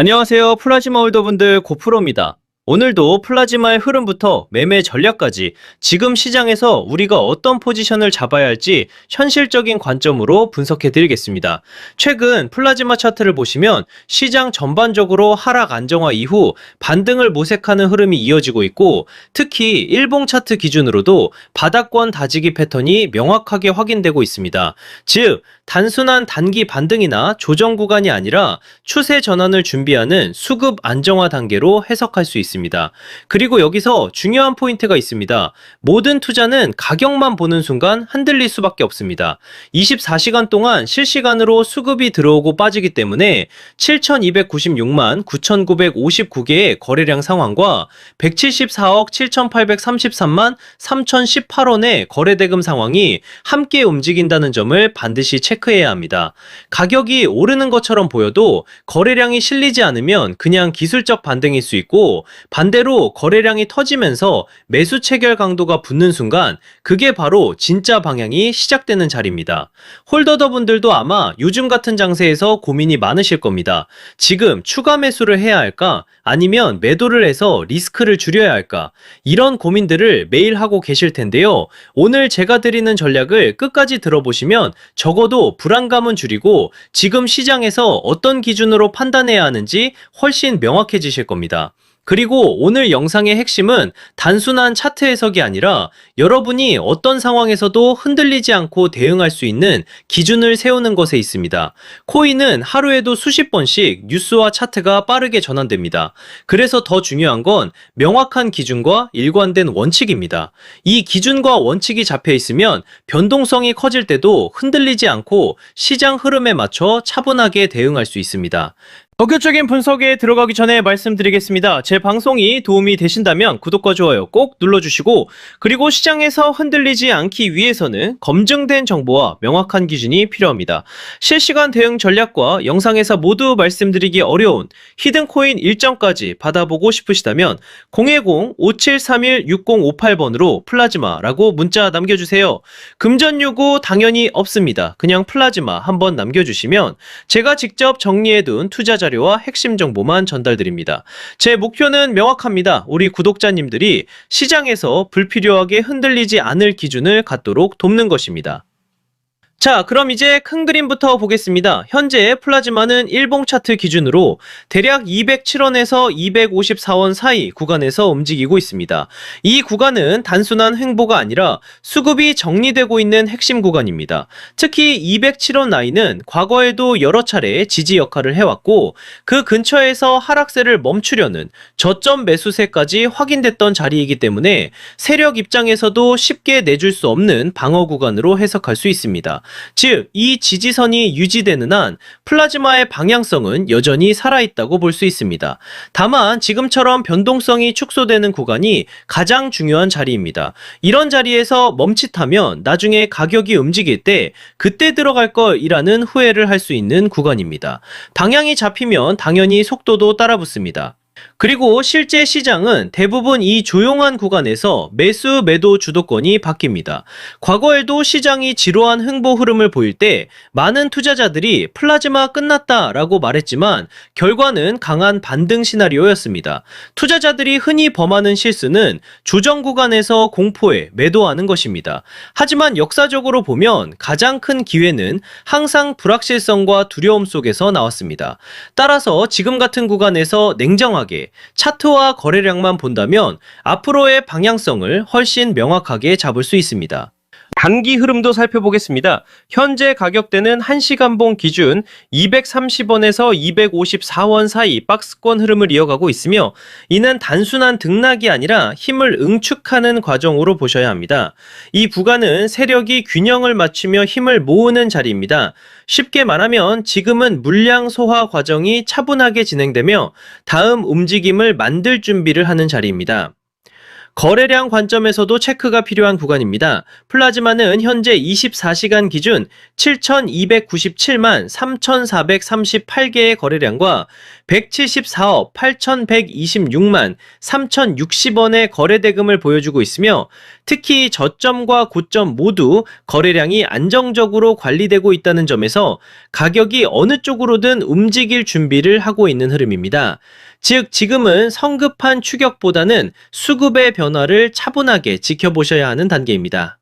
안녕하세요. 플라즈마 홀더분들 고프로입니다. 오늘도 플라즈마의 흐름부터 매매 전략까지 지금 시장에서 우리가 어떤 포지션을 잡아야 할지 현실적인 관점으로 분석해 드리겠습니다. 최근 플라즈마 차트를 보시면 시장 전반적으로 하락 안정화 이후 반등을 모색하는 흐름이 이어지고 있고 특히 일봉 차트 기준으로도 바닥권 다지기 패턴이 명확하게 확인되고 있습니다. 즉, 단순한 단기 반등이나 조정 구간이 아니라 추세 전환을 준비하는 수급 안정화 단계로 해석할 수 있습니다. 그리고 여기서 중요한 포인트가 있습니다. 모든 투자는 가격만 보는 순간 흔들릴 수밖에 없습니다. 24시간 동안 실시간으로 수급이 들어오고 빠지기 때문에 7,296만 9,959개의 거래량 상황과 174억 7,833만 3,018원의 거래대금 상황이 함께 움직인다는 점을 반드시 체크해야 합니다. 가격이 오르는 것처럼 보여도 거래량이 실리지 않으면 그냥 기술적 반등일 수 있고 반대로 거래량이 터지면서 매수 체결 강도가 붙는 순간 그게 바로 진짜 방향이 시작되는 자리입니다. 홀더더 분들도 아마 요즘 같은 장세에서 고민이 많으실 겁니다. 지금 추가 매수를 해야 할까? 아니면 매도를 해서 리스크를 줄여야 할까? 이런 고민들을 매일 하고 계실 텐데요. 오늘 제가 드리는 전략을 끝까지 들어보시면 적어도 불안감은 줄이고 지금 시장에서 어떤 기준으로 판단해야 하는지 훨씬 명확해지실 겁니다. 그리고 오늘 영상의 핵심은 단순한 차트 해석이 아니라 여러분이 어떤 상황에서도 흔들리지 않고 대응할 수 있는 기준을 세우는 것에 있습니다. 코인은 하루에도 수십 번씩 뉴스와 차트가 빠르게 전환됩니다. 그래서 더 중요한 건 명확한 기준과 일관된 원칙입니다. 이 기준과 원칙이 잡혀 있으면 변동성이 커질 때도 흔들리지 않고 시장 흐름에 맞춰 차분하게 대응할 수 있습니다. 본격적인 분석에 들어가기 전에 말씀드리겠습니다. 제 방송이 도움이 되신다면 구독과 좋아요 꼭 눌러주시고 그리고 시장에서 흔들리지 않기 위해서는 검증된 정보와 명확한 기준이 필요합니다. 실시간 대응 전략과 영상에서 모두 말씀드리기 어려운 히든코인 일정까지 받아보고 싶으시다면 010-5731-6058번으로 플라즈마라고 문자 남겨주세요. 금전 요구 당연히 없습니다. 그냥 플라즈마 한번 남겨주시면 제가 직접 정리해둔 투자 자 료와 핵심 정보만 전달드립니다. 제 목표는 명확합니다. 우리 구독자님들이 시장에서 불필요하게 흔들리지 않을 기준을 갖도록 돕는 것입니다. 자, 그럼 이제 큰 그림부터 보겠습니다. 현재 플라즈마는 일봉 차트 기준으로 대략 207원에서 254원 사이 구간에서 움직이고 있습니다. 이 구간은 단순한 횡보가 아니라 수급이 정리되고 있는 핵심 구간입니다. 특히 207원 라인은 과거에도 여러 차례 지지 역할을 해왔고 그 근처에서 하락세를 멈추려는 저점 매수세까지 확인됐던 자리이기 때문에 세력 입장에서도 쉽게 내줄 수 없는 방어 구간으로 해석할 수 있습니다. 즉, 이 지지선이 유지되는 한 플라즈마의 방향성은 여전히 살아있다고 볼 수 있습니다. 다만 지금처럼 변동성이 축소되는 구간이 가장 중요한 자리입니다. 이런 자리에서 멈칫하면 나중에 가격이 움직일 때 그때 들어갈 걸이라는 후회를 할 수 있는 구간입니다. 방향이 잡히면 당연히 속도도 따라 붙습니다. 그리고 실제 시장은 대부분 이 조용한 구간에서 매수 매도 주도권이 바뀝니다. 과거에도 시장이 지루한 흥보 흐름을 보일 때 많은 투자자들이 플라즈마 끝났다라고 말했지만 결과는 강한 반등 시나리오였습니다. 투자자들이 흔히 범하는 실수는 조정 구간에서 공포에 매도하는 것입니다. 하지만 역사적으로 보면 가장 큰 기회는 항상 불확실성과 두려움 속에서 나왔습니다. 따라서 지금 같은 구간에서 냉정하게 차트와 거래량만 본다면 앞으로의 방향성을 훨씬 명확하게 잡을 수 있습니다. 단기 흐름도 살펴보겠습니다. 현재 가격대는 1시간봉 기준 230원에서 254원 사이 박스권 흐름을 이어가고 있으며 이는 단순한 등락이 아니라 힘을 응축하는 과정으로 보셔야 합니다. 이 구간은 세력이 균형을 맞추며 힘을 모으는 자리입니다. 쉽게 말하면 지금은 물량 소화 과정이 차분하게 진행되며 다음 움직임을 만들 준비를 하는 자리입니다. 거래량 관점에서도 체크가 필요한 구간입니다. 플라즈마는 현재 24시간 기준 7,297만 3,438개의 거래량과 174억 8,126만 3,060원의 거래 대금을 보여주고 있으며 특히 저점과 고점 모두 거래량이 안정적으로 관리되고 있다는 점에서 가격이 어느 쪽으로든 움직일 준비를 하고 있는 흐름입니다. 즉, 지금은 성급한 추격보다는 수급의 변화를 차분하게 지켜보셔야 하는 단계입니다.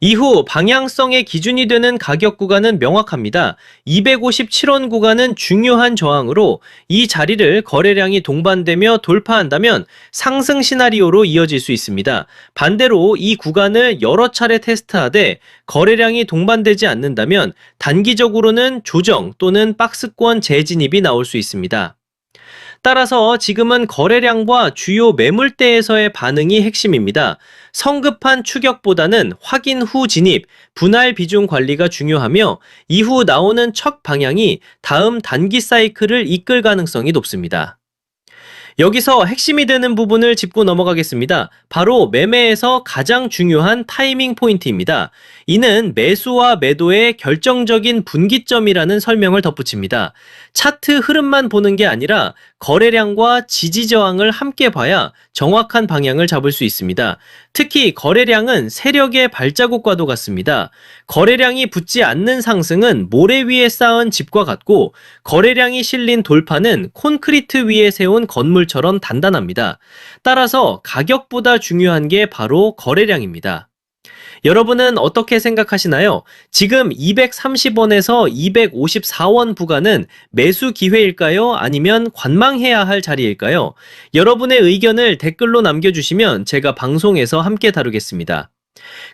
이후 방향성의 기준이 되는 가격 구간은 명확합니다. 257원 구간은 중요한 저항으로 이 자리를 거래량이 동반되며 돌파한다면 상승 시나리오로 이어질 수 있습니다. 반대로 이 구간을 여러 차례 테스트하되 거래량이 동반되지 않는다면 단기적으로는 조정 또는 박스권 재진입이 나올 수 있습니다. 따라서 지금은 거래량과 주요 매물대에서의 반응이 핵심입니다. 성급한 추격보다는 확인 후 진입, 분할 비중 관리가 중요하며 이후 나오는 척 방향이 다음 단기 사이클을 이끌 가능성이 높습니다. 여기서 핵심이 되는 부분을 짚고 넘어가겠습니다. 바로 매매에서 가장 중요한 타이밍 포인트입니다. 이는 매수와 매도의 결정적인 분기점이라는 설명을 덧붙입니다. 차트 흐름만 보는 게 아니라 거래량과 지지 저항을 함께 봐야 정확한 방향을 잡을 수 있습니다. 특히 거래량은 세력의 발자국과도 같습니다. 거래량이 붙지 않는 상승은 모래 위에 쌓은 집과 같고 거래량이 실린 돌파는 콘크리트 위에 세운 건물 처럼 단단합니다. 따라서 가격보다 중요한 게 바로 거래량입니다. 여러분은 어떻게 생각하시나요? 지금 230원에서 254원 부가는 매수 기회일까요? 아니면 관망해야 할 자리일까요? 여러분의 의견을 댓글로 남겨주시면 제가 방송에서 함께 다루겠습니다.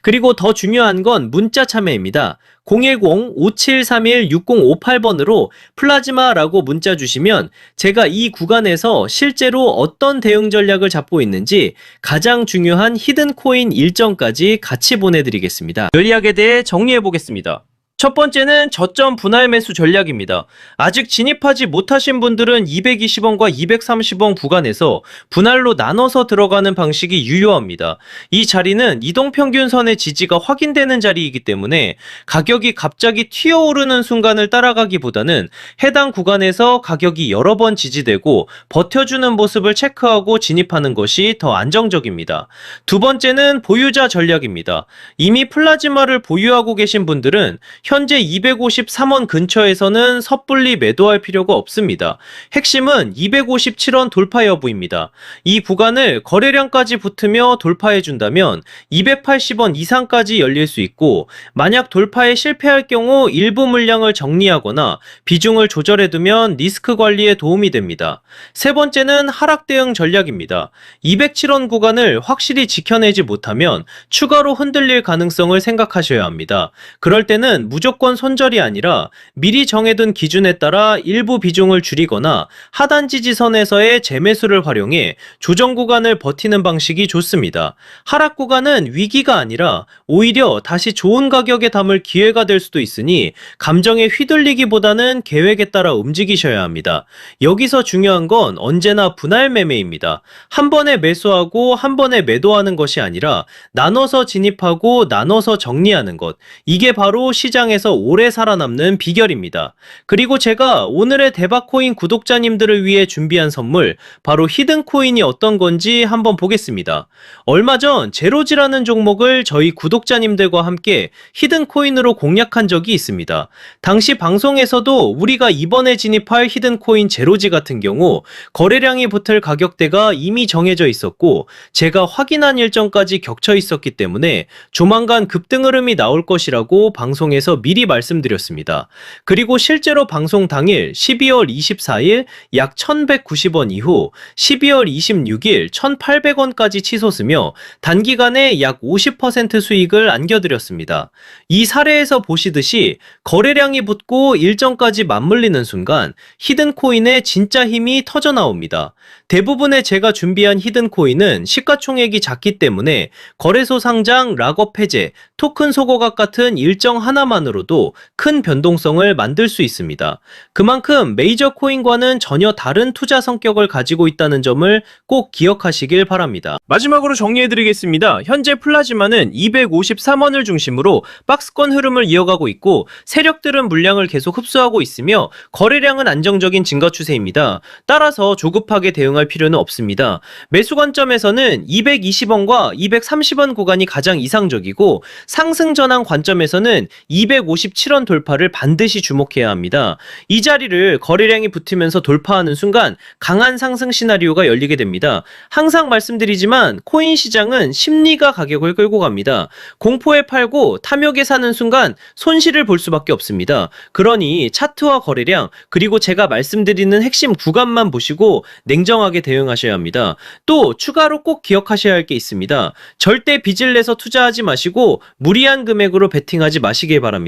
그리고 더 중요한 건 문자 참여입니다. 010-5731-6058번으로 플라즈마라고 문자 주시면 제가 이 구간에서 실제로 어떤 대응 전략을 잡고 있는지 가장 중요한 히든 코인 일정까지 같이 보내드리겠습니다. 전략에 대해 정리해 보겠습니다. 첫 번째는 저점 분할 매수 전략입니다. 아직 진입하지 못하신 분들은 220원과 230원 구간에서 분할로 나눠서 들어가는 방식이 유효합니다. 이 자리는 이동평균선의 지지가 확인되는 자리이기 때문에 가격이 갑자기 튀어오르는 순간을 따라가기보다는 해당 구간에서 가격이 여러 번 지지되고 버텨주는 모습을 체크하고 진입하는 것이 더 안정적입니다. 두 번째는 보유자 전략입니다. 이미 플라즈마를 보유하고 계신 분들은 현재 253원 근처에서는 섣불리 매도할 필요가 없습니다. 핵심은 257원 돌파 여부입니다. 이 구간을 거래량까지 붙으며 돌파해 준다면 280원 이상까지 열릴 수 있고 만약 돌파에 실패할 경우 일부 물량을 정리하거나 비중을 조절해 두면 리스크 관리에 도움이 됩니다. 세 번째는 하락 대응 전략입니다. 207원 구간을 확실히 지켜내지 못하면 추가로 흔들릴 가능성을 생각하셔야 합니다. 그럴 때는 무 조건 손절이 아니라 미리 정해둔 기준에 따라 일부 비중을 줄이거나 하단 지지선에서의 재매수를 활용해 조정 구간을 버티는 방식이 좋습니다. 하락 구간은 위기가 아니라 오히려 다시 좋은 가격에 담을 기회가 될 수도 있으니 감정에 휘둘리기보다는 계획에 따라 움직이셔야 합니다. 여기서 중요한 건 언제나 분할 매매입니다. 한 번에 매수하고 한 번에 매도하는 것이 아니라 나눠서 진입하고 나눠서 정리하는 것. 이게 바로 시장 시장에서 오래 살아남는 비결입니다. 그리고 제가 오늘의 대박코인 구독자님들을 위해 준비한 선물, 바로 히든코인이 어떤 건지 한번 보겠습니다. 얼마 전 제로지라는 종목을 저희 구독자님들과 함께 히든코인으로 공략한 적이 있습니다. 당시 방송에서도 우리가 이번에 진입할 히든코인 제로지 같은 경우 거래량이 붙을 가격대가 이미 정해져 있었고 제가 확인한 일정까지 겹쳐 있었기 때문에 조만간 급등 흐름이 나올 것이라고 방송에서 미리 말씀드렸습니다. 그리고 실제로 방송 당일 12월 24일 약 1190원 이후 12월 26일 1800원까지 치솟으며 단기간에 약 50% 수익을 안겨드렸습니다. 이 사례에서 보시듯이 거래량이 붙고 일정까지 맞물리는 순간 히든코인의 진짜 힘이 터져 나옵니다. 대부분의 제가 준비한 히든코인은 시가총액이 작기 때문에 거래소 상장, 락업 해제, 토큰 소거각 같은 일정 하나만으로 하나만으로도 큰 변동성을 만들 수 있습니다. 그만큼 메이저 코인과는 전혀 다른 투자 성격을 가지고 있다는 점을 꼭 기억하시길 바랍니다. 마지막으로 정리해드리겠습니다. 현재 플라즈마는 253원을 중심으로 박스권 흐름을 이어가고 있고 세력들은 물량을 계속 흡수하고 있으며 거래량은 안정적인 증가 추세입니다. 따라서 조급하게 대응할 필요는 없습니다. 매수 관점에서는 220원과 230원 구간이 가장 이상적이고 상승 전환 관점에서는 257원 돌파를 반드시 주목해야 합니다. 이 자리를 거래량이 붙으면서 돌파하는 순간 강한 상승 시나리오가 열리게 됩니다. 항상 말씀드리지만 코인 시장은 심리가 가격을 끌고 갑니다. 공포에 팔고 탐욕에 사는 순간 손실을 볼 수밖에 없습니다. 그러니 차트와 거래량 그리고 제가 말씀드리는 핵심 구간만 보시고 냉정하게 대응하셔야 합니다. 또 추가로 꼭 기억하셔야 할 게 있습니다. 절대 빚을 내서 투자하지 마시고 무리한 금액으로 베팅하지 마시길 바랍니다.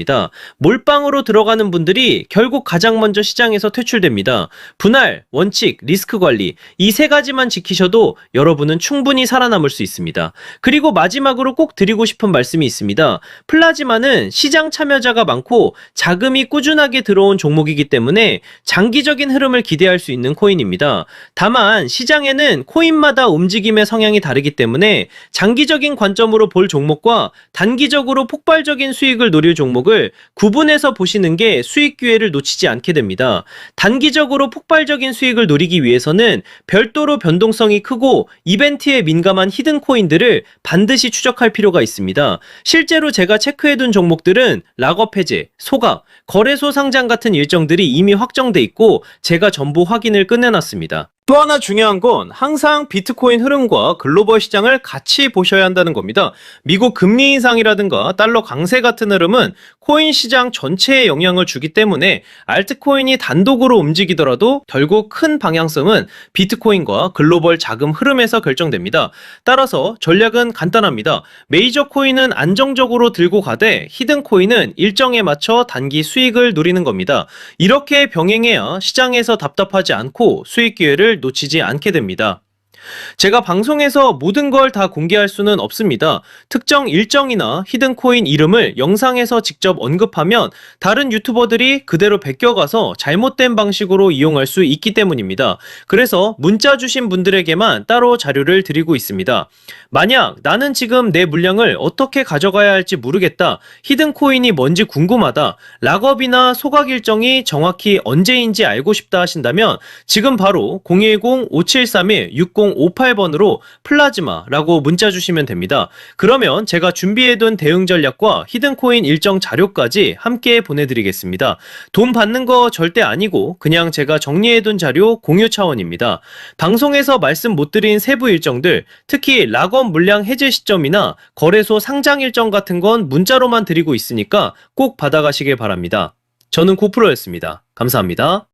몰빵으로 들어가는 분들이 결국 가장 먼저 시장에서 퇴출됩니다. 분할, 원칙, 리스크 관리 이 세 가지만 지키셔도 여러분은 충분히 살아남을 수 있습니다. 그리고 마지막으로 꼭 드리고 싶은 말씀이 있습니다. 플라즈마는 시장 참여자가 많고 자금이 꾸준하게 들어온 종목이기 때문에 장기적인 흐름을 기대할 수 있는 코인입니다. 다만 시장에는 코인마다 움직임의 성향이 다르기 때문에 장기적인 관점으로 볼 종목과 단기적으로 폭발적인 수익을 노릴 종목 을 구분해서 보시는 게 수익 기회를 놓치지 않게 됩니다. 단기적으로 폭발적인 수익을 노리기 위해서는 별도로 변동성이 크고 이벤트에 민감한 히든 코인들을 반드시 추적할 필요가 있습니다. 실제로 제가 체크해둔 종목들은 락업 해제, 소각, 거래소 상장 같은 일정들이 이미 확정돼 있고 제가 전부 확인을 끝내놨습니다. 또 하나 중요한 건 항상 비트코인 흐름과 글로벌 시장을 같이 보셔야 한다는 겁니다. 미국 금리 인상이라든가 달러 강세 같은 흐름은 코인 시장 전체에 영향을 주기 때문에 알트코인이 단독으로 움직이더라도 결국 큰 방향성은 비트코인과 글로벌 자금 흐름에서 결정됩니다. 따라서 전략은 간단합니다. 메이저 코인은 안정적으로 들고 가되 히든 코인은 일정에 맞춰 단기 수익을 누리는 겁니다. 이렇게 병행해야 시장에서 답답하지 않고 수익 기회를 놓치지 않게 됩니다. 제가 방송에서 모든 걸 다 공개할 수는 없습니다. 특정 일정이나 히든 코인 이름을 영상에서 직접 언급하면 다른 유튜버들이 그대로 베껴가서 잘못된 방식으로 이용할 수 있기 때문입니다. 그래서 문자 주신 분들에게만 따로 자료를 드리고 있습니다. 만약 나는 지금 내 물량을 어떻게 가져가야 할지 모르겠다. 히든 코인이 뭔지 궁금하다. 락업이나 소각 일정이 정확히 언제인지 알고 싶다 하신다면 지금 바로 010-5731-6058번으로 플라즈마라고 문자 주시면 됩니다. 그러면 제가 준비해둔 대응 전략과 히든 코인 일정 자료까지 함께 보내드리겠습니다. 돈 받는 거 절대 아니고 그냥 제가 정리해둔 자료 공유 차원입니다. 방송에서 말씀 못 드린 세부 일정들, 특히 락업 물량 해제 시점이나 거래소 상장 일정 같은 건 문자로만 드리고 있으니까 꼭 받아가시길 바랍니다. 저는 고프로였습니다. 감사합니다.